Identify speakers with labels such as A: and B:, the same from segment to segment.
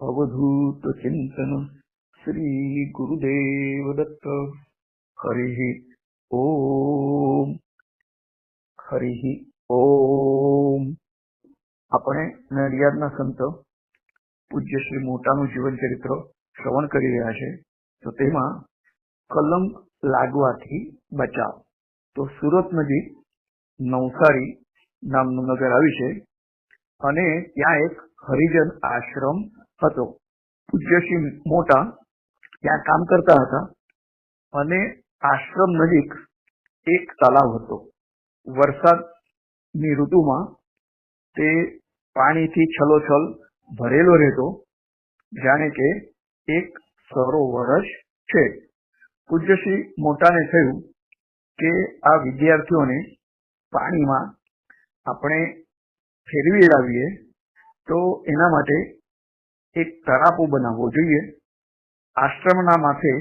A: अवधूत चिंतन श्री गुरुदेव दत्त हरि ઓમ હરિ ઓમ આપણે નડિયાદના સંત પૂજ્ય શ્રી મોટાનું જીવન ચરિત્ર શ્રવણ કરી રહ્યા છે તો તેમાં કલંક લાગવાથી બચાવ તો સુરત નજીક નવસારી નામનું નગર આવ્યું છે અને ત્યાં એક હરિજન આશ્રમ હતો. પૂજ્ય મોટા ત્યાં કામ કરતા હતા અને આશ્રમ નજીક એક તલાવ હતો. વરસાદની ઋતુમાં તે પાણીથી છલોછલ ભરેલો રહેતો, જાણે કે એક સરોવર જ છે. પૂજ્યશ્રી મોટાને થયું કે આ વિદ્યાર્થીઓને પાણીમાં આપણે ફેરવી લાવીએ તો એના માટે એક તરાપો બનાવવો જોઈએ. આશ્રમના માથે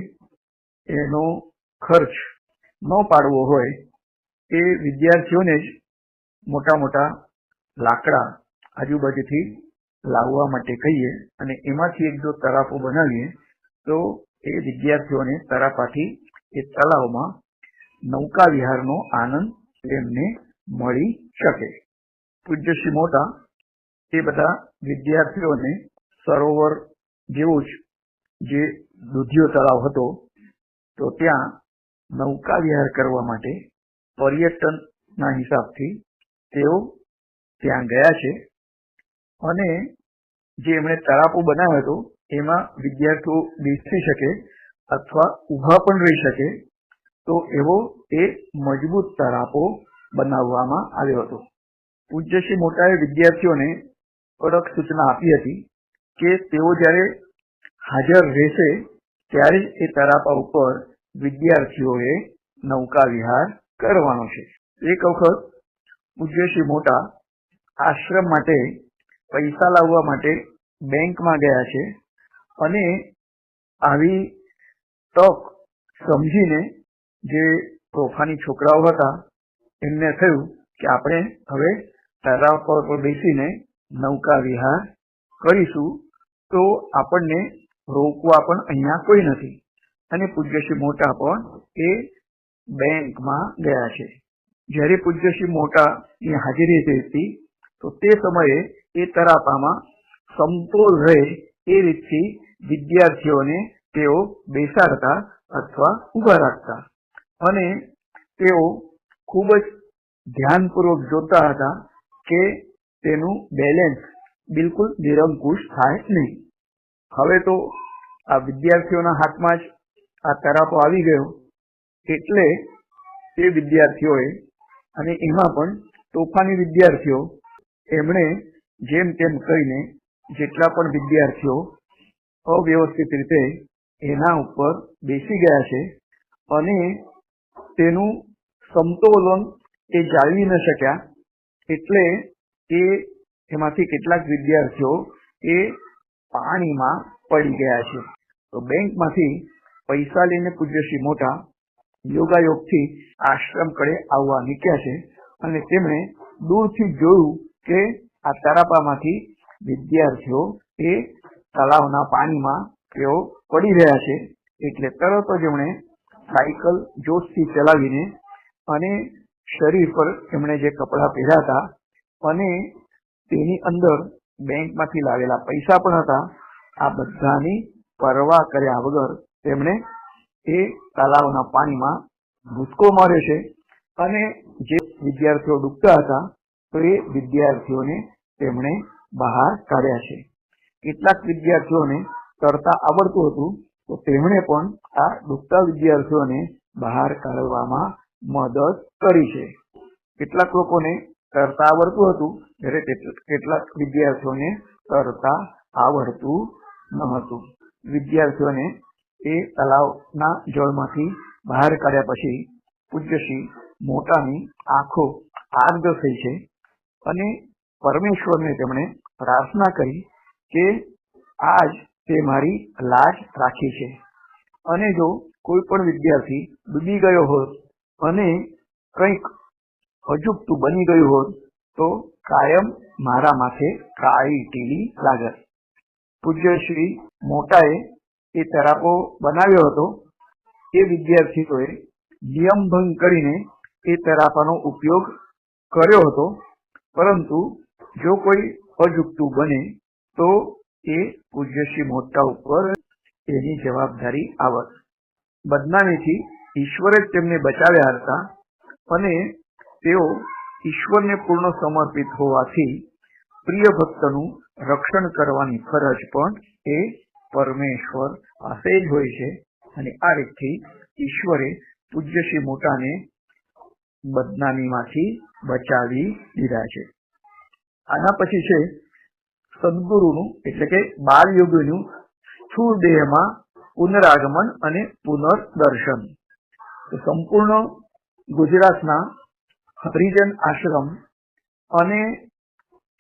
A: એનો ખર્ચ ન પાડવો હોય એ વિદ્યાર્થીઓને જ મોટા મોટા લાકડા આજુબાજુથી લાવવા માટે કહીએ અને એમાંથી એક જો તરાપો બનાવીએ તો એ વિદ્યાર્થીઓને તરાપાથી એ તળાવમાં નૌકા વિહારનો આનંદ એમને મળી શકે. પૂજ્ય શ્રી મોટા એ બધા વિદ્યાર્થીઓને સરોવર જેવું જ જે દુધિયો તળાવ હતો, તો ત્યાં નૌકા વિહાર કરવા માટે પર્યટનના હિસાબથી તેઓ ત્યાં ગયા છે. અને જે એમણે તળાપો બનાવ્યો હતો, એમાં વિદ્યાર્થીઓ બેસી શકે અથવા ઊભા પણ રહી શકે, તો એવો એ મજબૂત તળાપો બનાવવામાં આવ્યો હતો. પૂજ્ય શ્રી મોટાએ વિદ્યાર્થીઓને કડક સૂચના આપી હતી કે તેઓ જ્યારે હાજર રહેશે, ત્યારે જ એ તરાપા ઉપર વિદ્યાર્થીઓએ નૌકા વિહાર કરવાનો છે. એક વખત પૂજ્ય મોટા આશ્રમ માટે પૈસા લાવવા માટે બેંકમાં ગયા છે અને આવી તક સમજીને જે તોફાની છોકરાઓ હતા, એમને થયું કે આપણે હવે તળાવ પર બેસીને નૌકા વિહાર કરીશું. તો આપણને રોકવા પણ અહીંયા કોઈ નથી. અને પૂજ્યશ્રી મોટા પણ એ બેંકમાં ગયા છે. જ્યારે પૂજ્યશ્રી મોટા ની હાજરી હતી, તો તે સમયે એ તરાપામાં સમતોલ રહે એ રીતથી વિદ્યાર્થીઓને તેઓ બેસાડતા અથવા ઊભા રાખતા. અને તેઓ ખૂબ જ ધ્યાનપૂર્વક જોતા હતા કે તેનું બેલેન્સ બિલકુલ નિરંકુશ થાય નહીં. હવે તો આ વિદ્યાર્થીઓના હાથમાં જ આ તરાપો આવી ગયો એટલે તે વિદ્યાર્થીઓએ અને એમાં પણ તોફાની વિદ્યાર્થીઓ એમણે જેમ તેમ કહીને જેટલા પણ વિદ્યાર્થીઓ અવ્યવસ્થિત રીતે એના ઉપર બેસી ગયા છે અને તેનું સમતોલન એ જાળવી ન શક્યા એટલે એ એમાંથી કેટલાક વિદ્યાર્થીઓ એ પાણીમાં પડી ગયા છે. તો બેંકમાંથી પૈસા લઈને પૂજ્યશ્રી મોટા યોગાયોગથી આશ્રમ કડે આવવા નીકળ્યા છે અને તેમણે દૂરથી જોયું કે આ તરાપામાંથી વિદ્યાર્થીઓ એ તળાવના પાણીમાં તેઓ પડી રહ્યા છે. એટલે તરત જ એમણે સાયકલ જોશથી ચલાવીને અને શરીર પર એમણે જે કપડાં પહેર્યા હતા અને તેની અંદર બેંકમાંથી લાવેલા પૈસા પણ હતા. આ બધાની પરવા કર્યા વગર તેમણે એ તળાવના પાણીમાં ભૂસકો માર્યો છે. અને જે વિદ્યાર્થીઓ ડૂબતા હતા, તો એ વિદ્યાર્થીઓને તેમણે બહાર કાઢ્યા છે. કેટલાક વિદ્યાર્થીઓને તરતા આવડતું હતું, તો તેમણે પણ આ ડૂબતા વિદ્યાર્થીઓને બહાર કાઢવામાં મદદ કરી છે. કેટલાક લોકોને તરતા આવડતું હતું ત્યારે કેટલાક વિદ્યાર્થીઓને તરતા આવડતું ન હતું. વિદ્યાર્થીઓને એ તળાવના જળમાંથી બહાર કાઢ્યા પછી પૂજ્યશ્રી મોટાની આંખો આર્દ થઈ છે અને પરમેશ્વરને તેમણે પ્રાર્થના કરી કે આજ તે મારી લાજ રાખી છે. અને જો કોઈ પણ વિદ્યાર્થી ડૂબી ગયો હોત અને કંઈક અજુગતું બની ગયું હોત તો કાયમ મારા માથે કાળી ટીલી લાગત. પૂજ્ય શ્રી મોટાએ એ તરાપો બનાવ્યો હતો. એ વિદ્યાર્થીઓએ નિયમભંગ કરીને એ તરાપાનો ઉપયોગ કર્યો હતો. પરંતુ જો કોઈ અજુકતું બને તો એ પૂજ્યશ્રી મોટા ઉપર એની જવાબદારી આવત. બદનામીથી ઈશ્વરે જ તેમને બચાવ્યા હતા અને તેઓ ઈશ્વરને પૂર્ણ સમર્પિત હોવાથી પ્રિય ભક્તનું રક્ષણ કરવાની ફરજ પણ એ પરમેશ્વર પાસે જ હોય છે. અને આ રીતથી ઈશ્વરે પૂજ્ય શ્રી મોટાને બદનામીમાંથી બચાવી દીધા છે. આના પછી છે સદગુરુનું, એટલે કે બાલ યોગીનું સ્થૂળ દેહમાં પુનરાગમન અને પુનર્દર્શન. સંપૂર્ણ ગુજરાતના હરિજન આશ્રમ અને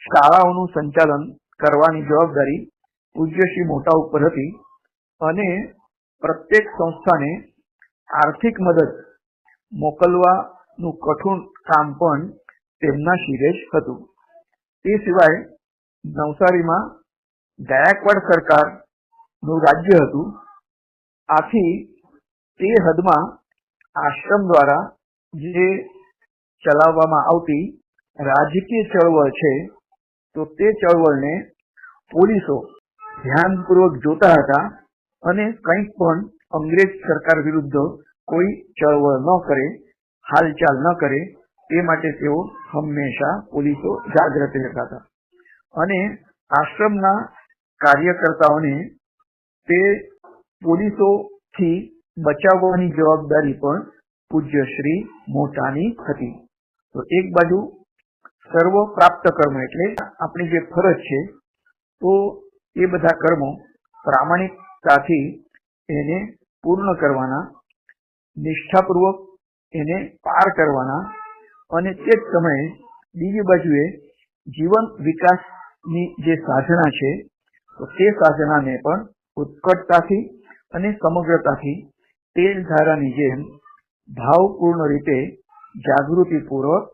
A: શાળાઓનું સંચાલન કરવાની જવાબદારી પૂજ્ય શ્રી મોટા ઉપર હતી અને પ્રત્યેક સંસ્થાને આર્થિક મદદ મોકલવાનું કઠોર કામ પણ તેમના શિરે હતું. તે સિવાય નવસારીમાં ગાયકવાડ સરકારનું રાજ્ય હતું. આથી તે હદમાં આશ્રમ દ્વારા જે ચલાવવામાં આવતી રાજકીય ચળવળ છે, તો તે ચળવળને પોલીસો ધ્યાનપૂર્વક જોતા હતા અને કંઈક પણ અંગ્રેજ સરકાર વિરુદ્ધ કોઈ ચળવળ ન કરે, હાલચાલ ન કરે, તે માટે તેઓ હંમેશા પોલીસો જાગ્રત રહેતા હતા. અને આશ્રમના કાર્યકર્તાઓને તે પોલીસોથી બચાવવાની જવાબદારી પણ પૂજ્યશ્રી મોટાની હતી. તો એક બાજુ સર્વ પ્રાપ્ત કર્મ એટલે આપણી જે ફરજ છે, તો એ બધા કર્મો પ્રામાણિકતાથી એને પૂર્ણ કરવાના, નિષ્ઠાપૂર્વક એને પાર કરવાના અને તે જ સમયે બીજી બાજુએ જીવન વિકાસની જે સાધના છે, તો તે સાધનાને પણ ઉત્કટતાથી અને સમગ્રતાથી તેલ ધારાની જેમ ભાવપૂર્ણ રીતે જાગૃતિપૂર્વક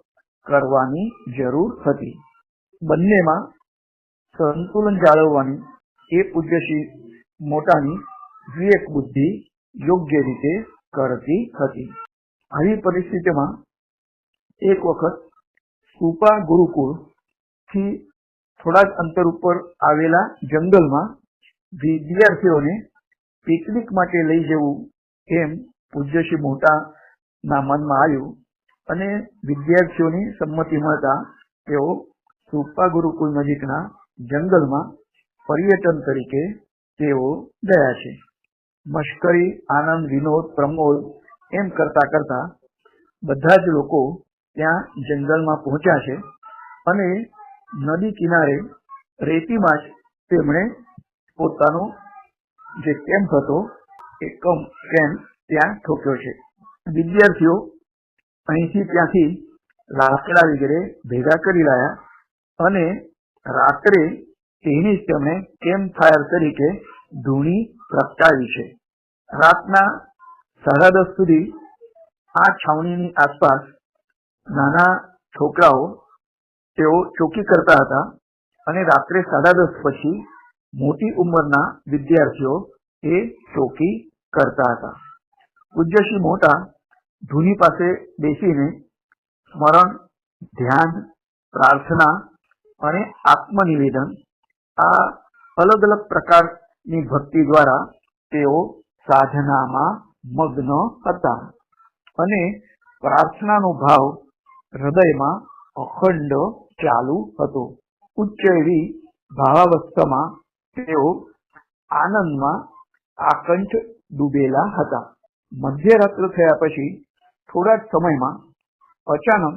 A: કરવાની જરૂર હતી. બંનેમાં સંતુલન જાળવવાની એ પૂજ્યશ્રી મોટાની વિવેક બુદ્ધિ યોગ્ય રીતે કરતી હતી. આવી પરિસ્થિતિમાં એક વખત સુપા ગુરુકુળથી થોડા જ અંતર ઉપર આવેલા જંગલમાં વિદ્યાર્થીઓને પિકનિક માટે લઈ જવું એમ પૂજ્યશ્રી મોટા ના મનમાં આવ્યું. અને વિદ્યાર્થીઓની સંમતિ મળતા તેઓ સુપા ગુરુકુળ નજીકના જંગલમાં પર્યટન તરીકે તેઓ ગયા છે. મશ્કરી, આનંદ, વિનોદ, પ્રમોદ એમ કરતા કરતા બધા જ લોકો ત્યાં જંગલમાં પહોંચ્યા છે અને નદી કિનારે રેતીમાં જ તેમણે પોતાનો જે કેમ્પ હતો, એ કમ કેમ્પ ત્યાં ઠોક્યો છે. વિદ્યાર્થીઓ અહીંથી ત્યાંથી લાકડા વગેરે ભેગા કરી લાયા અને રાત્રે તેની તેમણે કેમ્પ ફાયર તરીકે ધૂણી પ્રગટાવી છે. રાતના સાડા દસ સુધી આ છાવણીની આસપાસ નાના છોકરાઓ તેઓ ચોકી કરતા હતા અને રાત્રે સાડા દસ પછી મોટી ઉંમરના વિદ્યાર્થીઓ એ ચોકી કરતા હતા. પૂજ્યશ્રી મોટા ધૂની પાસે બેસીને સ્મરણ, ધ્યાન, પ્રાર્થના અને આત્મનિવેદન આ અલગ અલગ પ્રકારની ભક્તિ દ્વારા તેઓ સાધનામાં મગ્ન હતા અને પ્રાર્થનાનો ભાવ હૃદયમાં અખંડ ચાલુ હતો. ઉચ્ચ એવી ભાવાવસ્થામાં તેઓ આનંદમાં આકંઠ ડૂબેલા હતા. મધ્યરાત્ર થયા પછી થોડા જ સમયમાં અચાનક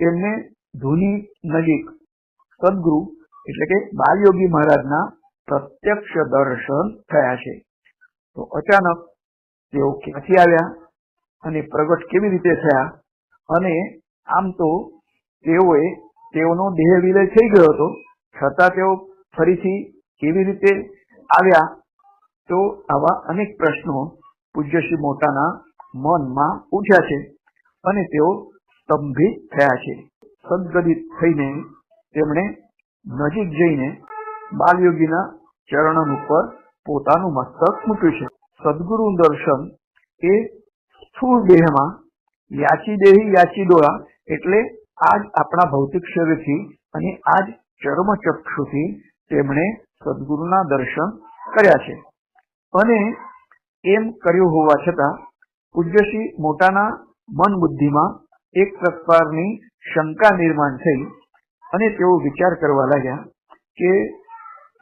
A: તેમને ધૂની નજીક સદગુરુ એટલે કે બાલયોગી મહારાજના પ્રત્યક્ષ દર્શન થયા છે. તો અચાનક તેઓ ક્યાંથી આવ્યા અને પ્રગટ કેવી રીતે થયા અને આમ તો તેઓએ તેઓનો દેહ વિલય થઈ ગયો હતો. છતાં તેઓ ફરીથી કેવી રીતે આવ્યા? તો આવા અનેક પ્રશ્નો પૂજ્યશ્રી મોટાના મનમાં ઉઠ્યા છે અને તેઓ સ્તંભિત થયા છે. સદગદિત થઈને તેમણે નજીક જઈને બાલયોગીના ચરણ ઉપર પોતાનું મસ્તક મૂક્યું છે. સદગુરુ દર્શન એ સ્થૂળ દેહમાં યાચી દેહી યાચી ડોળા એટલે આજ આપણા ભૌતિક શરીરથી અને આજ ચર્મચક્ષુથી તેમણે સદગુરુના દર્શન કર્યા છે. અને એમ કર્યું હોવા છતાં પૂજ્યશ્રી મોટાના મન બુદ્ધિમાં એક પ્રકારની શંકા નિર્માણ થઈ અને તેઓ વિચાર કરવા લાગ્યા કે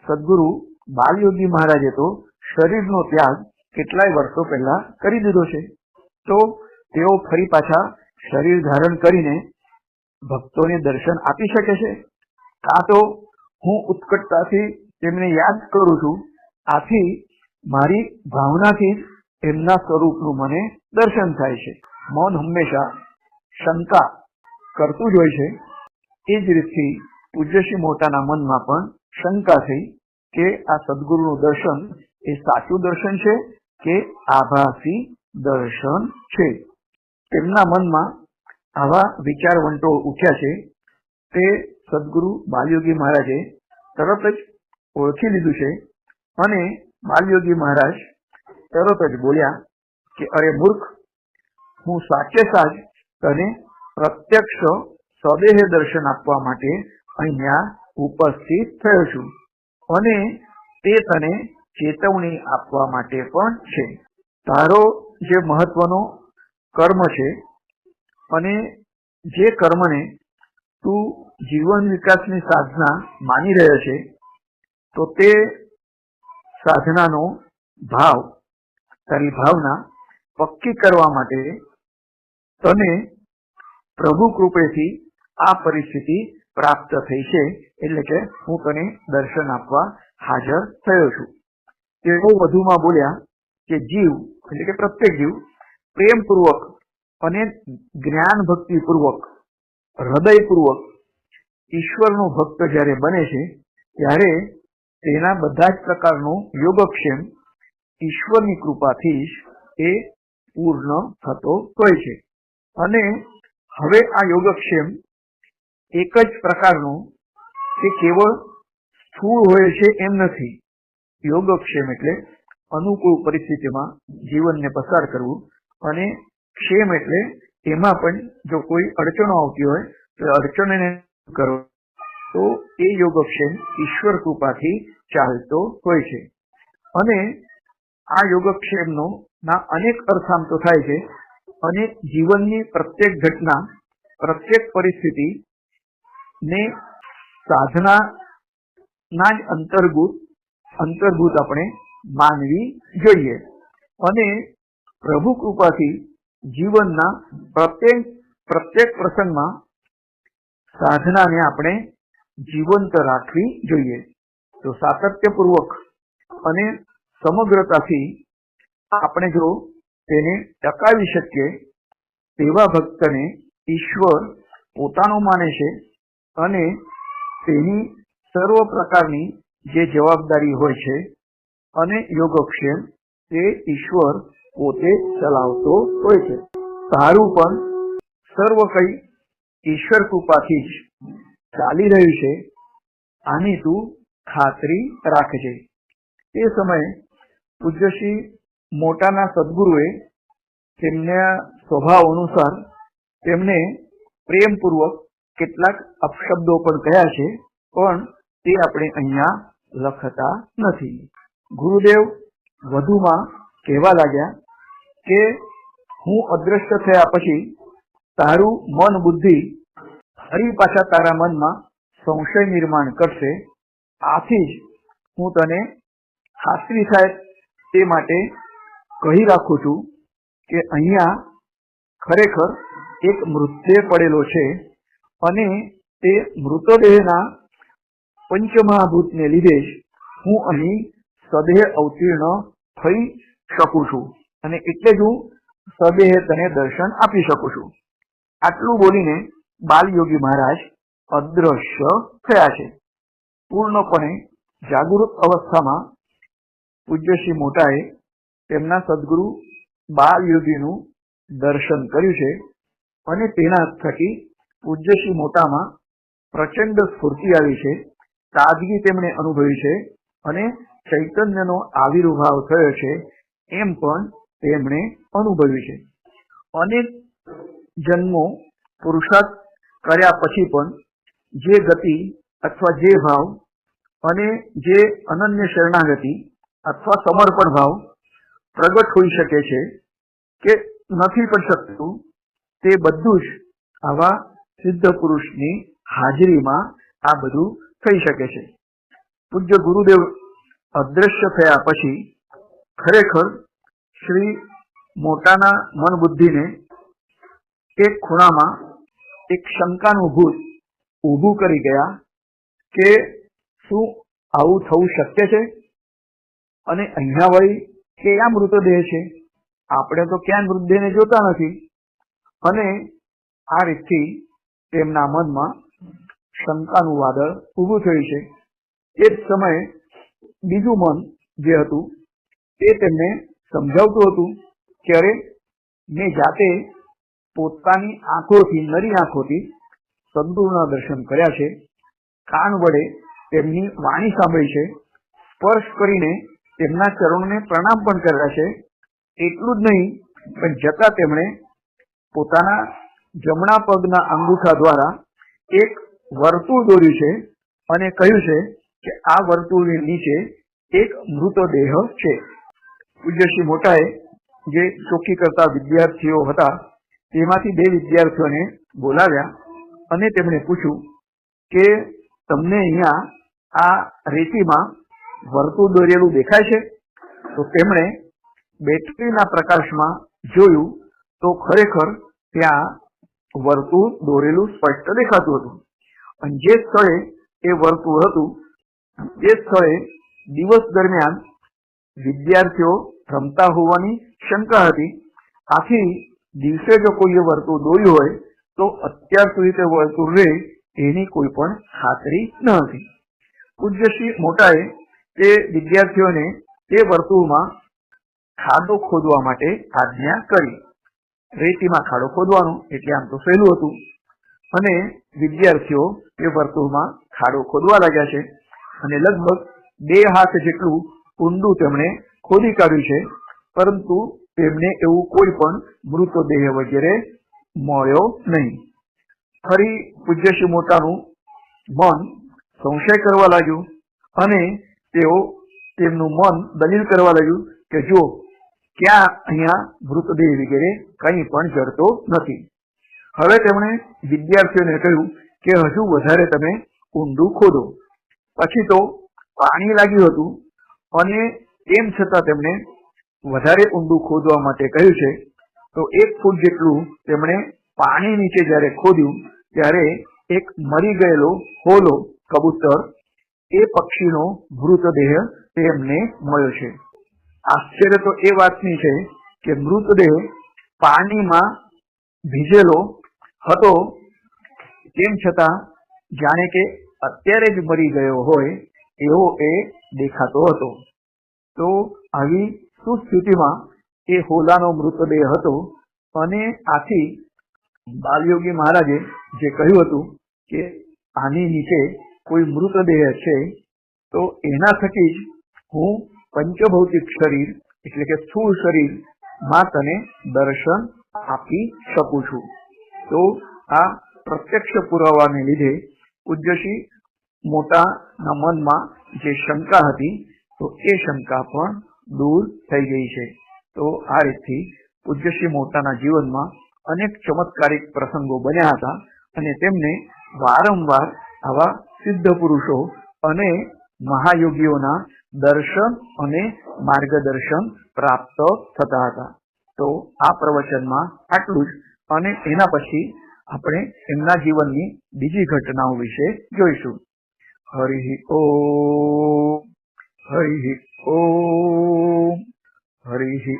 A: સદગુરુ બાલયોગી મહારાજે તો શરીરનો ત્યાગ કેટલાય વર્ષો પહેલા કરી દીધો છે. તો તેઓ ફરી પાછા શરીર ધારણ કરીને ભક્તોને દર્શન આપી શકે છે. કાં તો હું ઉત્કટતાથી તેમને યાદ કરું છું. આથી મારી ભાવનાથી એમના સ્વરૂપનું મને દર્શન થાય છે. મૌન હંમેશા શંકા કરતું જ હોય છે. એ જ રીતથી પૂજ્યશ્રી મોટાના મનમાં પણ શંકા થઈ કે આ સદગુરુનું દર્શન એ સાચું દર્શન છે કે આભાસી દર્શન છે. તેમના મનમાં આવા વિચાર વંટોળ ઉઠ્યા છે. તે સદગુરુ બાલયોગી મહારાજે તરત જ ઓળખી લીધું છે અને બાલયોગી મહારાજ તરત જ બોલ્યા કે, અરે મૂર્ખ, હું સાચે સાચ તને પ્રત્યક્ષ સદેહ દર્શન આપવા માટે અહીંયા ઉપસ્થિત થયો છું અને તે તને ચેતવણી આપવા માટે પણ છે. તારો જે મહત્વનો કર્મ છે અને જે કર્મને તું જીવન વિકાસની સાધના માની રહ્યો છે, તો તે સાધનાનો ભાવ તારી ભાવના પક્કી કરવા માટે તને પ્રભુ કૃપેથી આ પરિસ્થિતિ પ્રાપ્ત થઈ છે એટલે કે હું તને દર્શન આપવા હાજર થયો છું. તેઓ વધુમાં બોલ્યા કે જીવ, એટલે કે પ્રત્યેક જીવ, પ્રેમપૂર્વક અને જ્ઞાન ભક્તિપૂર્વક હૃદયપૂર્વક ઈશ્વરનો ભક્ત જ્યારે બને છે, ત્યારે તેના બધા જ પ્રકારનો યોગક્ષેમ ઈશ્વરની કૃપાથી જ એ પૂર્ણ થતો હોય છે. અને હવે આ યોગક્ષેમ એક જ પ્રકારનો કે કેવળ સ્થૂળ હોય છે એમ નથી. યોગક્ષેમ એટલે અનુકૂળ પરિસ્થિતિમાં જીવનને પસાર કરવું અને ક્ષેમ એટલે એમાં પણ જો કોઈ અડચણો આવતી હોય, તો અડચણને કરો. તો એ યોગક્ષેમ ઈશ્વર કૃપાથી ચાલતો હોય છે. અને આ યોગક્ષેમનો ના અનેક અર્થાંતો તો થાય છે, અને જીવનની પ્રત્યેક ઘટના, પ્રત્યેક પરિસ્થિતિ ને સાધના ના જ અંતર્ભૂત અંતર્ભૂત આપણે માનવી જોઈએ. અને પ્રભુ કૃપાથી જીવનના પ્રત્યેક પ્રત્યેક પ્રસંગમાં સાધનાને આપણે જીવંત રાખવી જોઈએ. તો સાતત્યપૂર્વક અને સમગ્રતાથી આપણે જો તેને ટકાવી શકીએ, તેવા ભક્તને ઈશ્વર પોતાનો માને છે અને તેની સર્વ પ્રકારની જે જવાબદારી હોય છે અને યોગક્ષેમ તે ઈશ્વર પોતે ચલાવતો હોય છે. તારું પણ સર્વ કઈ ઈશ્વર કૃપાથી જ ચાલી રહ્યું છે, આની તું ખાતરી રાખજે. તે સમયે પૂજ્યશ્રી મોટાના સદગુરુએ તેમના સ્વભાવ અનુસાર તેમને પ્રેમપૂર્વક કેટલાક અપશબ્દો પણ કહ્યા છે, પણ તે આપણે અહીંયા લખતા નથી. ગુરુદેવ વધુમાં કહેવા લાગ્યા કે, હું અદ્રશ્ય થયા પછી તારું મન બુદ્ધિ ફરી પાછા તારા મનમાં સંશય નિર્માણ કરશે. આથી જ હું તને ખાતરી થાય તે માટે કહી રાખું છું કે અહીંયા ખરેખર એક મૃતદેહ પડેલો છે અને તે મૃતદેહના પંચમહાભૂતને લીધે જ હું અહીં સદેહ અવતીર્ણ થઈ શકું છું અને એટલે જ હું સદેહ તને દર્શન આપી શકું છું. આટલું બોલીને બાલયોગી મહારાજ અદ્રશ્ય થયા છે. પૂર્ણપણે જાગૃત અવસ્થામાં પૂજ્યશ્રી મોટાએ તેમના સદગુરુ બાલયોગીનું દર્શન કર્યું છે અને તેના થકી પૂજ્યશ્રી મોટામાં પ્રચંડ સ્ફૂર્તિ આવી છે, તાજગી તેમણે અનુભવી છે અને ચૈતન્યનો આવિર્ભાવ થયો છે એમ પણ તેમણે અનુભવ્યું છે. અનેક જન્મો પુરુષાર્થ કર્યા પછી પણ જે ગતિ અથવા જે ભાવ અને જે અનન્ય શરણાગતિ અથવા સમર્પણ ભાવ પ્રગટ હોઈ શકે છે કે નથી પણ શકતું, તે બધું જ આવા સિદ્ધ પુરુષની હાજરીમાં આ બધું થઈ શકે છે. પૂજ્ય ગુરુદેવ અદ્રશ્ય થયા પછી ખરેખર શ્રી મોટાના મન બુદ્ધિને એક ખૂણામાં એક શંકાનું ભૂત ઊભું કરી ગયા કે શું આવું થવું શક્ય છે? અને અહીંયા વળી ક્યાં મૃતદેહ છે? આપણે તો ક્યાં મૃતદેહને જોતા નથી. અને આ રીતથી તેમના મનમાં શંકાનું વાદળ ઊભું થયું છે. એ જ સમયે બીજું મન જે હતું તે તેમને સમજાવતું હતું અરે મેં જાતે પોતાની આંખોથી, નરી આંખોથી સંતોના દર્શન કર્યા છે. કાન વડે તેમની વાણી સાંભળી છે. સ્પર્શ કરીને તેમના ચરણોને પ્રણામ પણ કર્યા છે, એટલું જ નહીં, પણ જતા તેમણે પોતાના જમણા પગના અંગૂઠા દ્વારા એક વર્તુળ દોર્યું છે અને કહ્યું છે કે આ વર્તુળની નીચે એક મૃતદેહ છે. પૂજ્ય મોટાએ જે ચોખ્ખી કરતા વિદ્યાર્થીઓ હતા, તેમાંથી બે વિદ્યાર્થીઓને બોલાવ્યા અને તેમણે પૂછ્યું કે, તમને અહીંયા આ રેતીમાં વર્તુળ દોરેલું દેખાય છે, તો તેમણે બેટરીના પ્રકાશમાં જોયું તો ખરેખર ત્યાં વર્તુળ દોરેલું સ્પષ્ટ દેખાતું હતું. અને જે સ્થળે એ વર્તુળ હતું તે સ્થળે દિવસ દરમિયાન વિદ્યાર્થીઓ રમતા હોવાની શંકા હતી. આથી દિવસે જો કોઈએ વર્તુળ દોર્યું હોય, તો અત્યાર સુધી તે વર્તુળ રહે એની કોઈ પણ ખાતરી ન હતી. પૂજ્ય મોટાએ તે વિદ્યાર્થીઓને તે વર્તુળમાં ખાડો ખોદવા માટે આજ્ઞા કરી. રેતીમાં ખાડો ખોદવાનો એટલે આમ તો સહેલું હતું. અને વિદ્યાર્થીઓ એ વર્તુળમાં ખાડો ખોદવા લાગ્યા છે. અને લગભગ બે હાથ જેટલું ઊંડું તેમણે ખોદી કાઢ્યું છે. પરંતુ તેમને એવું કોઈ પણ મૃતદેહ વગેરે મળ્યો નહીં. ફરી પૂજ્ય શ્રી મોટાનું મન સંશય કરવા લાગ્યું અને તેઓ તેમનું મન દલીલ કરવા લાગ્યું કે જો ક્યાં અહીંયા મૃતદેહ વગેરે કંઈ પણ જડતો નથી. હવે તેમણે વિદ્યાર્થીઓને કહ્યું કે હજુ વધારે તમે ઊંડું ખોદો. પછી તો પાણી લાગ્યું હતું અને તેમ છતાં તેમણે વધારે ઊંડું ખોદવા માટે કહ્યું છે. તો એક ફૂટ જેટલું તેમણે પાણી નીચે જ્યારે ખોદ્યું, ત્યારે એક મરી ગયેલો હોલો કબૂતર એ પક્ષીનો મૃતદેહ તેમને મળ્યો છે. આશ્ચર્ય તો એ વાતની છે કે મૃતદેહ પાણીમાં ભીજેલો હતો, તેમ છતાં જાણે કે અત્યારે જ મરી ગયો હોય એવો એ દેખાતો હતો. તો આવી સુસ્થિતિમાં એ હોલાનો મૃતદેહ હતો અને આથી બાલયોગી મહારાજે જે કહ્યું હતું કે આની નીચે કોઈ મૃતદેહ છે, તો એના થકી જ હું પંચભૌતિક શરીર, એટલે કે સ્થૂળ શરીરમાં તને દર્શન આપી શકું છું. તો આ પ્રત્યક્ષ પુરાવાને લીધે પૂજ્યશ્રી મોટાના મનમાં જે શંકા હતી, તો એ શંકા પણ દૂર થઈ ગઈ છે. તો આ રીતથી પૂજ્યશ્રી મોટાના જીવનમાં અનેક ચમત્કારિક પ્રસંગો બન્યા હતા અને તેમને વારંવાર આવા સિદ્ધ પુરુષો અને મહાયોગીઓના દર્શન અને માર્ગદર્શન પ્રાપ્ત થતા હતા. તો આ પ્રવચનમાં આટલું જ. અને એના પછી આપણે એમના જીવનની બીજી ઘટનાઓ વિશે જોઈશું. હરિ ઓ હરિ ઓ હરિ